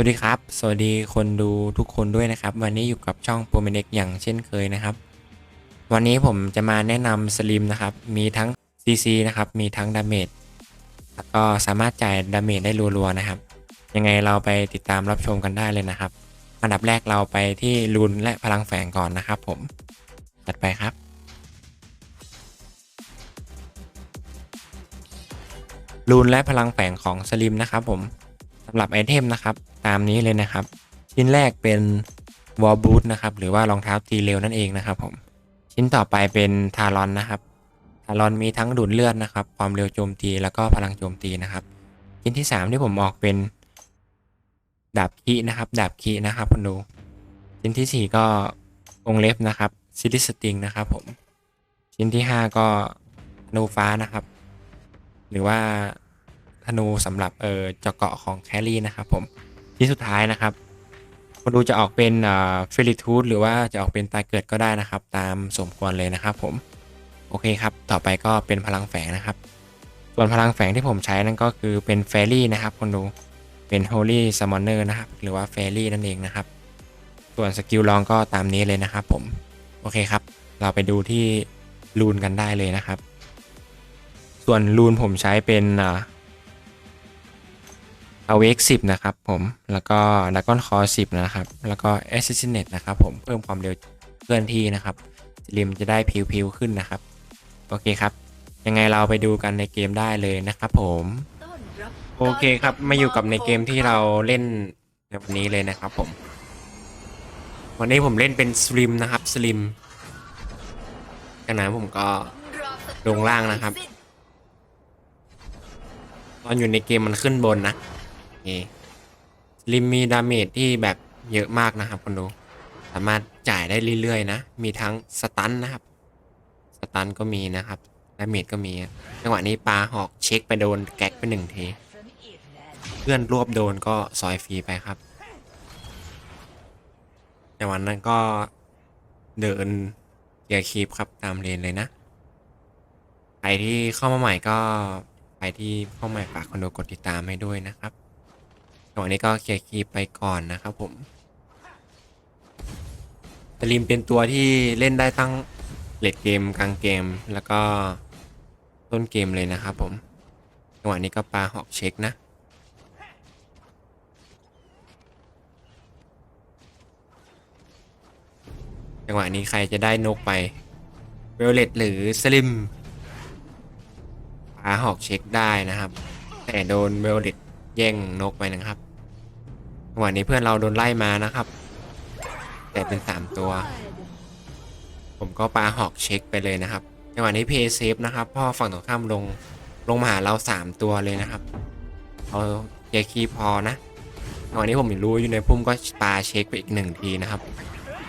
วัสดีครับ สวัสดีคนดูทุกคนด้วยนะครับ วันนี้อยู่กับช่องโปรเมเน็กอย่างเช่นเคยนะครับ วันนี้ผมจะมาแนะนำสลิมนะครับ มีทั้ง CC นะครับ มีทั้งดาเมจแล้วก็สามารถจ่ายดาเมจได้รัวๆนะครับ ยังไงเราไปติดตามรับชมกันได้เลยนะครับ อันดับแรกเราไปที่รูนและพลังแฝงก่อนนะครับผมจัดไปครับรูนและพลังแฝงของสลิมนะครับผม สำหรับไอเทมนะครับ ตามนี้เลยนะครับ ชิ้นแรกเป็นวอลบูทนะครับ หรือว่ารองเท้าตีเร็วนั่นเองนะครับผม ชิ้นต่อไปเป็นทารอนนะครับ ทารอนมีทั้งดูดเลือดนะครับ ความเร็วโจมตีแล้วก็พลังโจมตีนะครับ ชิ้นที่ 3 ที่ผมออกเป็นดาบคีนะครับ ดาบคีนะครับคุณดู ชิ้นทีสี่4 ก็วงเล็บนะครับซิลิสติงนะครับผม ชิ้นที่ 5 ก็นูฟ้านะครับ หรือว่า ธนูสำหรับเออจาะเกาะของแครี่นะครับผมที่สุดท้ายนะครับคนดูจะออกเป็นเอ่อฟิลิทูดหรือว่าจะออกเป็นตายเกิดก็ได้นะครับ ตามสมควรเลยนะครับผมโอเคครับ ต่อไปก็เป็นพลังแฝงนะครับ ส่วนพลังแฝงที่ผมใช้นั่นก็คือเป็นเฟรี่นะครับคนดูเป็นโฮลี่ซัมมอนเนอร์นะครับหรือว่าเฟรี่นั่นเองนะครับ ส่วนสกิลลองก็ตามนี้เลยนะครับผมโอเคครับ เราไปดูที่รูนกันได้เลยนะครับ ส่วนรูนผมใช้เป็น อ่า a w a k e 10 นะครับผม แล้วก็ Dragon Core 10 นะครับ แล้วก็ Assassinate นะครับผม เพิ่มความเร็วเคลื่อนที่นะครับริมจะได้พิวๆขึ้นนะครับ โอเคครับ ยังไงเราไปดูกันในเกมได้เลยนะครับผม โอเคครับ มาอยู่กับในเกมที่เราเล่นในวันนี้เลยนะครับผม วันนี้ผมเล่นเป็นสลิมนะครับสลิมจากนั้นผมก็ลงล่างนะครับ ตอนอยู่ในเกมมันขึ้นบนนะ ลิมมีดาเมจที่แบบเยอะมากนะครับคนดู สามารถจ่ายได้เรื่อยๆนะ มีทั้งสตันนะครับ สตันก็มีนะครับดาเมจก็มีจังหวะนี้ปลาหอกเช็คไปโดนแก๊กไปหนึ่งที เพื่อนรวบโดนก็ซอยฟรีไปครับจังหวะนั้นก็เดินเกียร์คีปครับตามเลนเลยนะ ใครที่เข้ามาใหม่ก็ ใครที่เข้ามาใหม่ฝากคนดูกดติดตามให้ด้วยนะครับ ตอนนี้ก็เคลียร์คีไปก่อนนะครับผมสลิมเป็นตัวที่เล่นได้ตั้งเลดเกมกลางเกมแล้วก็ต้นเกมเลยนะครับผมจังหวะนี้ก็ปลาหอกเช็คนะจังหวะนี้ใครจะได้นกไปเวลเลตหรือสลิมปลาหอกเช็คได้นะครับ แต่โดนเวลเลตแย่งนกไปนะครับ วะนี้เพื่อนเราโดนไล่มานะครับ แต่เป็นสามตัว ผมก็ปาหอกเช็คไปเลยนะครับจังหวะนี้เพย์เซฟนะครับพ่อฝั่งตรงข้ามลงลงมาหาเราสามตัวเลยนะครับเอาเยคีพอนะจังหวะนี้ผมรู้อยู่ในพุ่มก็ปาเช็คไปอีกหนึ่งทีนะครับ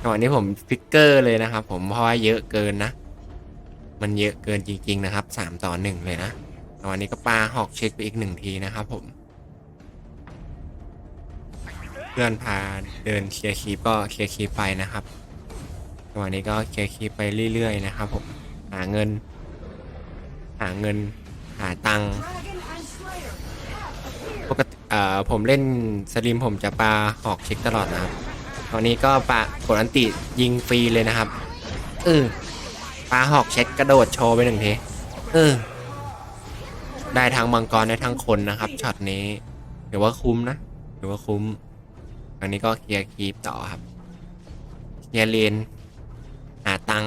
จังหวะนี้ผมฟิกเกอร์เลยนะครับ ผมเพราะว่าเยอะเกินนะ มันเยอะเกินจริง ๆ นะครับสามต่อหนึ่งเลยนะตอนนี้ก็ปาหอกเช็คไปอีกหนึ่งทีนะครับผม พื่อนพาเดินเคลียร์คีปก็เคลียร์คีปไปนะครับจังหวะนี้ก็เคลียร์คีปไปเรื่อยๆนะครับผมหาเงิน หาเงินหาตังค์ปกติเอ่อผมเล่นสลิมผมจะปลาหอกเช็คตลอดนะครับตอนนี้ก็ปากดอันติยิงฟรีเลยนะครับเออปลาหอกเช็ดกระโดดโชว์ไปหนึ่งทีเออได้ทั้งมังกรได้ทั้งคนนะครับช็อตนี้ถือว่าคุ้มนะถือว่าคุ้ม อันนี้ก็เคลียร์คีปต่อครับ เคลียร์เลนหาตัง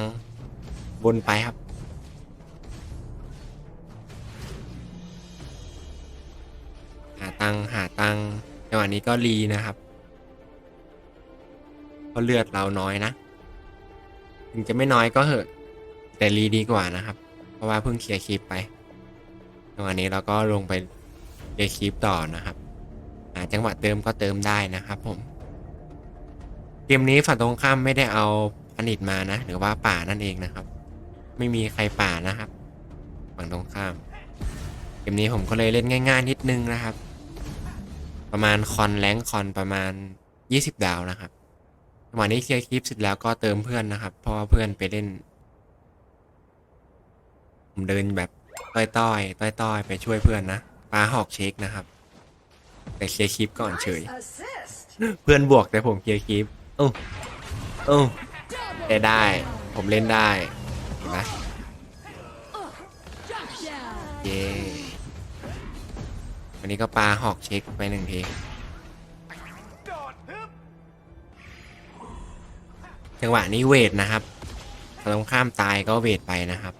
บนไปครับ หาตังหาตังจังหวะนี้ก็รีนะครับเพราะเลือดเราน้อยนะ ถึงจะไม่น้อยก็เหอะ แต่รีดีกว่านะครับ เพราะว่าเพิ่งเคลียร์คลิปไปจังหวะนี้เราก็ลงไปเคลียร์คลิปต่อนะครับ จังหวะเติมก็เติมได้นะครับผมเกมนี้ฝั่งตรงข้ามไม่ได้เอาผลิตมานะ หรือว่าป่านั่นเองนะครับ ไม่มีใครป่านะครับฝั่งตรงข้ามเกมนี้ผมก็เลยเล่นง่าย ๆ นิดนึงนะครับ ประมาณคอนแรงคอนประมาณ 20 ดาวนะครับจังหวะนี้เคลียร์คลิปเสร็จแล้วก็เติมเพื่อนนะครับ เพราะว่าเพื่อนไปเล่น ผมเดินแบบต้อยต้อยต้อยต้อยๆไปช่วยเพื่อนนะปาหอกเช็คนะครับ แต่เคลียร์คลิปก่อนเฉย เพื่อนบวกแต่ผมเคลียร์คลิปเอ้าเอ้าได้ได้ ผมเล่นได้เห็นไหมเย้วันนี้ก็ปาหอกเช็คไปหนึ่งทีจังหวะนี้เวทนะครับตรงข้ามตายก็เวทไปนะครับ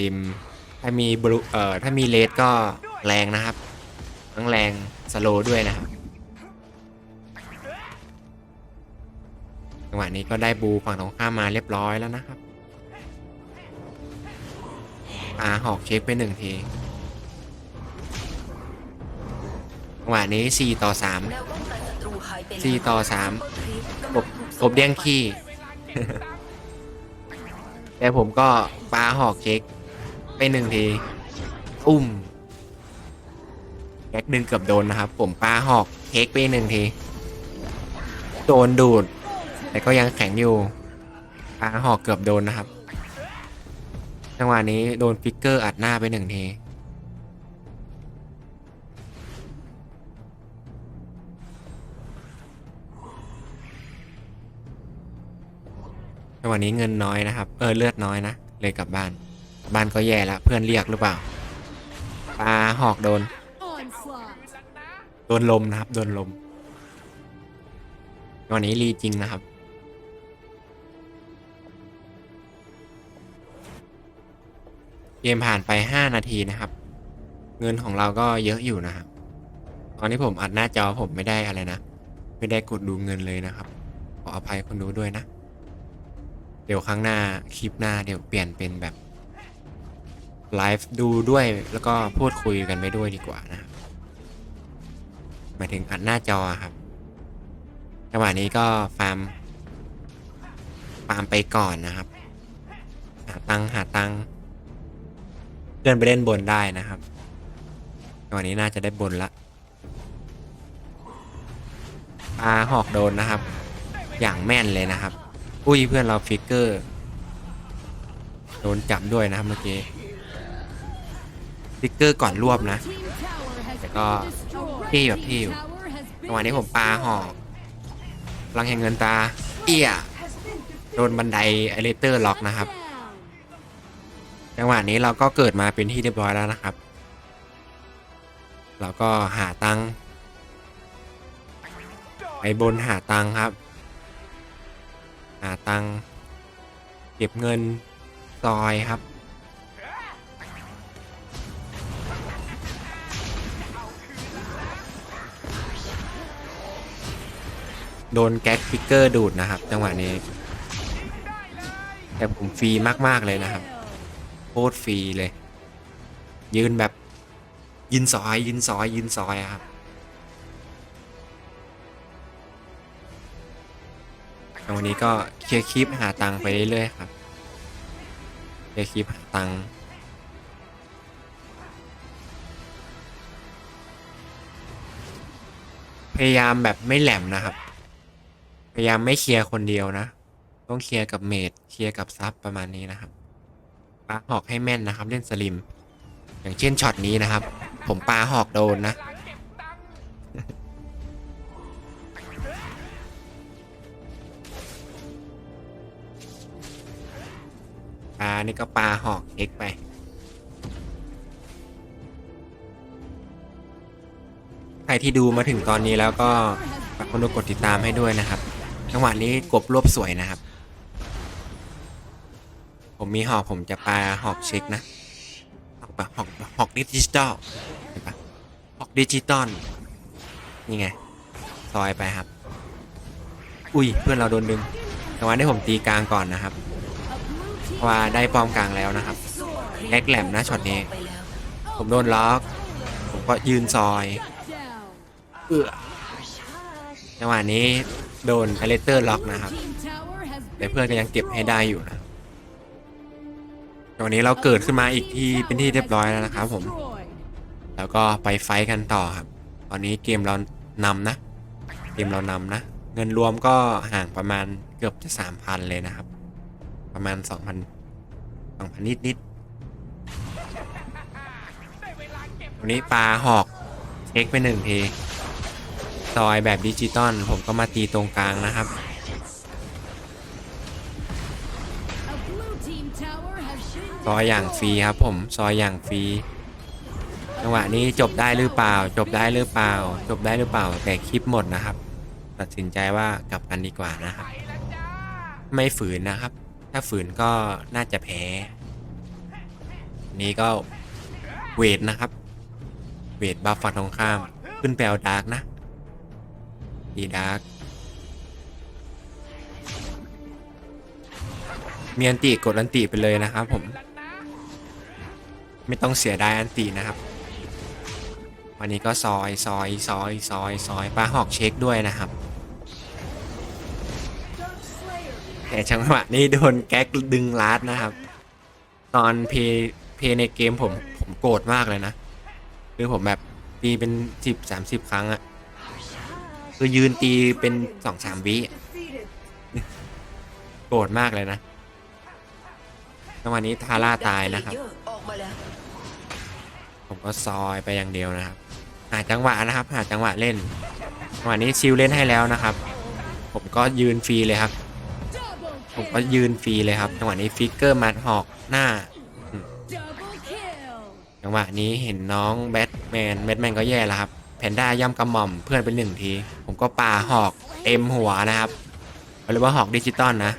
ริมถ้ามีบลูเอ่อถ้ามีเลสก็แรงนะครับ ทั้งแรงสโลด้วยนะครับจังหวะนี้ก็ได้บูฝั่งตรงข้ามมาเรียบร้อยแล้วนะครับอาหอกเช็คไปหนึ่งทีจังหวะนี้ 4 ต่อ3แนวป้องกันศัตรูหายไปแล้วสี่ต่อสามกบกบเดี้ยงขี้ แต่ผมก็ปาหอกเช็คไปหนึ่งที อุ้ม แก๊กดึงเกือบโดนนะครับ ผมปลาหอกเช็คไปหนึ่งที โดนดูด แต่ก็ยังแข็งอยู่ปลาหอกเกือบโดนนะครับ จังหวะนี้โดนฟิกเกอร์อัดหน้าไปหนึ่งทีแต่วันนี้เงินน้อยนะครับ เออเลือดน้อยนะ เลยกลับบ้าน บ้านก็แย่แล้วเพื่อนเรียกหรือเปล่าปลาหอกโดน โดนลมนะครับ โดนลมวันนี้รีจริงนะครับ เกมผ่านไป 5 นาทีนะครับ เงินของเราก็เยอะอยู่นะครับ ตอนนี้ผมอัดหน้าจอผมไม่ได้อะไรนะ ไม่ได้กดดูเงินเลยนะครับ ขออภัยคนดูด้วยนะ เดี๋ยวครั้งหน้าคลิปหน้าเดี๋ยวเปลี่ยนเป็นแบบไลฟ์ดูด้วยแล้วก็พูดคุยกันไปด้วยดีกว่านะครับ หมายถึงอัดหน้าจอครับจังหวะนี้ก็ฟาร์มฟาร์มไปก่อนนะครับ หาตังหาตังเพื่อนไปเล่นบนได้นะครับจังหวะนี้น่าจะได้บนละปลาหอกโดนนะครับ อย่างแม่นเลยนะครับ อุ้ยเพื่อนเราฟิกเกอร์ โดนจับด้วยนะครับเมื่อกี้ฟิกเกอร์ก่อนรวบนะ แต่ก็ ท่แบบเท่อยู่จังหวะนี้ผมปาหอกพลังแห่งเงินตา เอี้ยโดนบันไดเอเลเตอร์ล็อกนะครับ จังหวะนี้เราก็เกิดมาเป็นที่เรียบร้อยแล้วนะครับ เราก็หาตังไปบนหาตังครับ หาตังเก็บเงินซอยครับ โดนแก๊กฟิกเกอร์ดูดนะครับ จังหวะนี้ แต่ผมฟรีมาก ๆ เลยนะครับโคตรฟรีเลย ยืนแบบ ยืนซอย ยืนซอย ยืนซอยครับวันนี้ก็เคลียร์คลิปหาตังค์ไปเรื่อยๆครับเคลียร์คลิปหาตังค์พยายามแบบไม่แหลมนะครับ พยายามไม่เคลียร์คนเดียวนะ ต้องเคลียร์กับเมดเคลียร์กับซับประมาณนี้นะครับปาหอกให้แม่นนะครับ เล่นสลิม อย่างเช่นช็อตนี้นะครับ ผมปาหอกโดนนะปลานี่ก็ปลาหอกเอ็กไปใครที่ดูมาถึงตอนนี้แล้วก็ฝากคนดูกดติดตามให้ด้วยนะครับ จังหวะนี้กบรวบสวยนะครับ ผมมีหอกผมจะปาหอกเช็คนะหอกแบบหอกหอกดิจิตอลเห็นปะหอกดิจิตอลนี่ไงซอยไปครับ อุ้ยเพื่อนเราโดนดึงจังหวะนี้ผมตีกลางก่อนนะครับพราะว่าได้ป้อมกลางแล้วนะครับแอกแหลมนะช็อตนี้ ผมโดนล็อก ผมก็ยืนซอย เออจังหวะนี้ โดนอเลเตอร์ล็อกนะครับ แต่เพื่อนก็ยังเก็บให้ได้อยู่นะตอนนี้เราเกิดขึ้นมาอีกที่เป็นที่เรียบร้อยแล้วนะครับผม แล้วก็ไปไฟกันต่อครับ ตอนนี้เกมเรานำนะ เกมเรานำนะ เงินรวมก็ห่างประมาณเกือบจะสามพันเลยนะครับ ประมาณสองพันสองพันนิดนิดๆวันนี้ปลาหอกเช็คไปหนึ่งที ซอยแบบดิจิตอลผมก็มาตีตรงกลางนะครับ ซอยอย่างฟรีครับผมซอยอย่างฟรีจังหวะนี้จบได้หรือเปล่า จบได้หรือเปล่า จบได้หรือเปล่า แต่คลิปหมดนะครับ ตัดสินใจว่ากลับกันดีกว่านะครับ ไม่ฝืนนะครับ ถ้าฝืนก็น่าจะแพ้ นี่ก็เวทนะครับ เวทบัฟฝั่งตรงข้าม ขึ้นแปลวดาร์กนะ ดีดาร์กมีอันติกดอันติไปเลยนะครับผม ไม่ต้องเสียดายอันตินะครับ วันนี้ก็ซอยซอยซอยซอยซอยปลาหอกเช็คด้วยนะครับแต่จังหวะนี้โดนแก๊กดึงลัดนะครับ ตอนเพย์เพย์ในเกมผมผมโกรธมากเลยนะ คือผมแบบตีเป็นสิบสามสิบครั้งอะ คือยืนตีเป็นสองสามวิโกรธมากเลยนะจังหวะนี้ทาร่าตายนะครับ ผมก็ซอยไปอย่างเดียวนะครับ หาจังหวะนะครับ หาจังหวะเล่นจังหวะนี้ชิลเล่นให้แล้วนะครับ ผมก็ยืนฟรีเลยครับ ผมก็ยืนฟรีเลยครับจังหวะนี้ฟิกเกอร์มัดหอกหน้าจังหวะนี้เห็นน้องแบทแมนแบทแมนก็แย่แล้วครับ นด้าย่ำกระหม่อมเพื่อนเป็นหนึ่งที ผมก็ปาหอกเต็มหัวนะครับเรียกว่าหอกดิจิตอลนะ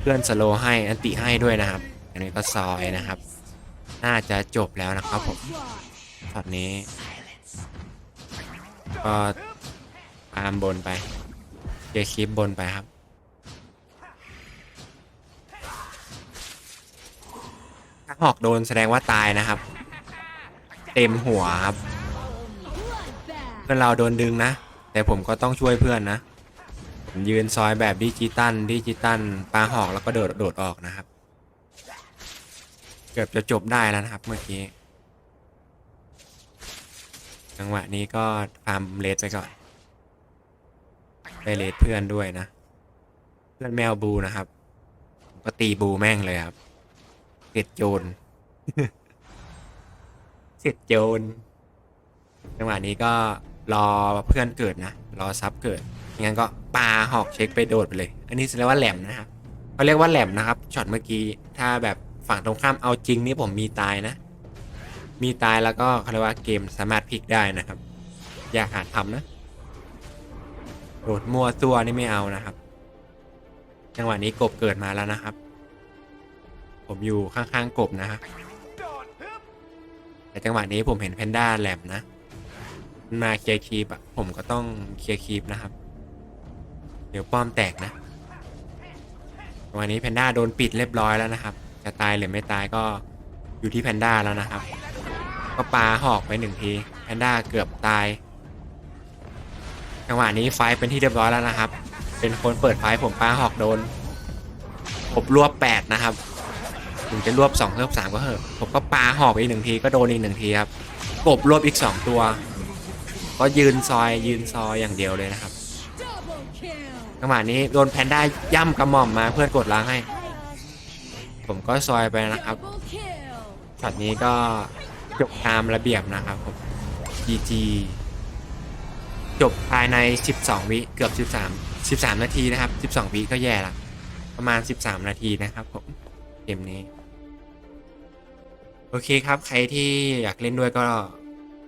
เพื่อนสโลให้อันติให้ด้วยนะครับ อันนี้ก็ซอยนะครับ น่าจะจบแล้วนะครับผม Onslaught. ช็อตนี้ ก็ตามบนไปเจคลิปบนไปครับถ้าหอกโดนแสดงว่าตายนะครับ เต็มหัวครับ เพื่อนเราโดนดึงนะ แต่ผมก็ต้องช่วยเพื่อนนะผมยืนซอยแบบดิจิตัลดิจิตัลปลาหอกแล้วก็โดดโดดออกนะครับ เกือบจะจบได้แล้วนะครับเมื่อกี้จังหวะนี้ก็ฟาร์มเลสไปก่อน ไปเลสเพื่อนด้วยนะ เพื่อนแมวบูนะครับก็ตีบูแม่งเลยครับเสร็จโจรเสร็จโจรจังหวะนี้ก็ รอเพื่อนเกิดนะ รอซับเกิดงั้นก็ปาหอกเช็คไปโดดไปเลย อันนี้แสดงว่าแหลมนะครับเขาเรียกว่าแหลมนะครับช็อตเมื่อกี้ถ้าแบบฝั่งตรงข้ามเอาจริงนี่ผมมีตายนะ มีตายแล้วก็เขาเรียกว่าเกมสามารถพลิกได้นะครับ อย่าหาทำนะ โดดมั่วตัวนี่ไม่เอานะครับ จังหวะนี้กบเกิดมาแล้วนะครับ ผมอยู่ข้างๆกบนะฮะแต่จังหวะนี้ผมเห็นแพนด้าแหลมนะ มันาเคลียร์คีปอะผมก็ต้องเคลียร์คีปนะครับ เดี๋ยวป้อมแตกนะจังหวะนี้แพนด้าโดนปิดเรียบร้อยแล้วนะครับ จะตายหรือไม่ตายก็อยู่ที่แพนด้าแล้วนะครับ ก็ปาหอกไปหนึ่งทีแพนด้าเกือบตายจังหวะนี้ไฟเป็นที่เรียบร้อยแล้วนะครับ เป็นคนเปิดไฟผมปาหอกโดนผมรวบแปดนะครับถึงจะรวบสองรวบสามก็เหอะผมก็ปาหอกไปอีกหนึ่งทีก็โดนอีกหนึ่งทีครับกบรวบอีกสองตัว ก็ยืนซอยยืนซอยอย่างเดียวเลยนะครับจังหวะนี้โดนแพนด้าย่ำกระหม่อมมาเพื่อนกดล้างให้ ผมก็ซอยไปนะครับช็อตนี้ก็จบตามระเบียบนะครับผม GG จบภายใน 12 วิเกือบ 13 13 นาทีนะครับ 12 วิก็แย่ละประมาณ 13 นาทีนะครับผมเกมนี้ โอเคครับ ใครที่อยากเล่นด้วยก็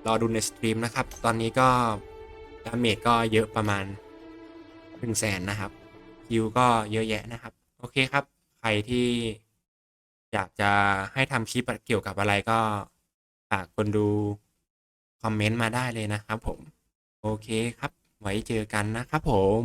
รอดูในสตรีมนะครับ ตอนนี้ก็ดาเมจก็เยอะประมาณ1 0 0 0 0แสนนะครับคิวก็เยอะแยะนะครับ โอเคครับ ใครที่อยากจะให้ทำคลิปเกี่ยวกับอะไรก็ฝากคนดู คอมเมนต์มาได้เลยนะครับผม โอเคครับ ไว้เจอกันนะครับผม